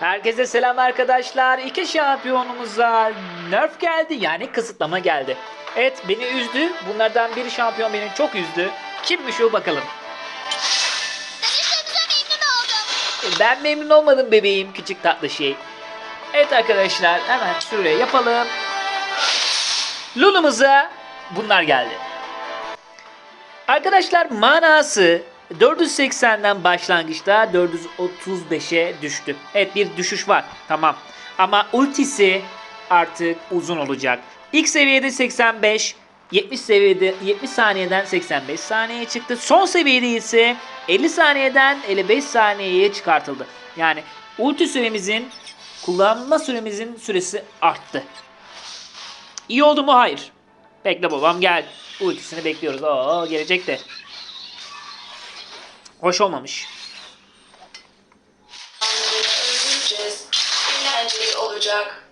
Herkese selam arkadaşlar. İki şampiyonumuza nerf geldi yani kısıtlama geldi. Evet beni üzdü. Bunlardan biri şampiyon beni çok üzdü. Kimmiş o bakalım. Ben memnun olmadım bebeğim küçük tatlı şey. Evet arkadaşlar hemen şuraya yapalım. Lulumuza bunlar geldi. Arkadaşlar manası 480'den başlangıçta 435'e düştü. Evet bir düşüş var tamam. Ama ultisi artık uzun olacak. İlk seviyede 85, 70 seviyede 70 saniyeden 85 saniyeye çıktı. Son seviyede ise 50 saniyeden 55 saniyeye çıkartıldı. Yani ulti süremizin kullanma süremizin süresi arttı. İyi oldu mu? Hayır. Bekle babam gel. Ultisini bekliyoruz. Oo gelecek de. Hoş olmamış. Eğlenceli olacak.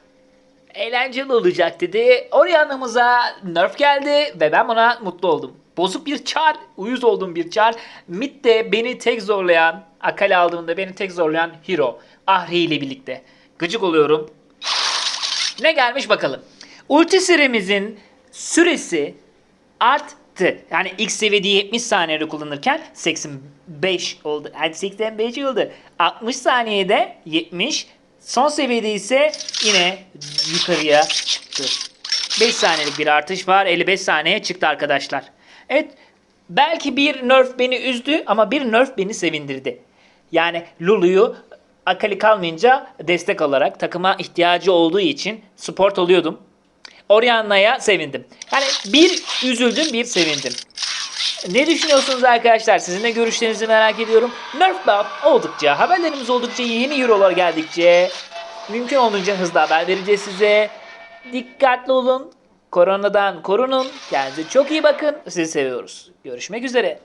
Eğlenceli olacak dedi. Orianna'mıza nerf geldi ve ben buna mutlu oldum. Bozuk bir çar, uyuz olduğum bir çar. Mid'de beni tek zorlayan, Akali aldığımda beni tek zorlayan Hero. Ahri ile birlikte. Gıcık oluyorum. Ne gelmiş bakalım. Ulti süremizin süresi arttı. Yani ilk seviyede 70 saniyede kullanırken 85 oldu. Yani 85 oldu. 60 saniyede 70. Son seviyede ise yine yukarıya çıktı. 5 saniyelik bir artış var. 55 saniye çıktı arkadaşlar. Evet belki bir nerf beni üzdü ama bir nerf beni sevindirdi. Yani Lulu'yu Akali kalmayınca destek olarak takıma ihtiyacı olduğu için support oluyordum. Orianna'ya sevindim. Yani bir üzüldüm bir sevindim. Ne düşünüyorsunuz arkadaşlar? Sizin de görüşlerinizi merak ediyorum. Nerf buff oldukça, haberlerimiz oldukça, yeni eurolar geldikçe mümkün olduğunca hızlı haber vereceğiz size. Dikkatli olun. Koronadan korunun. Kendinize çok iyi bakın. Sizi seviyoruz. Görüşmek üzere.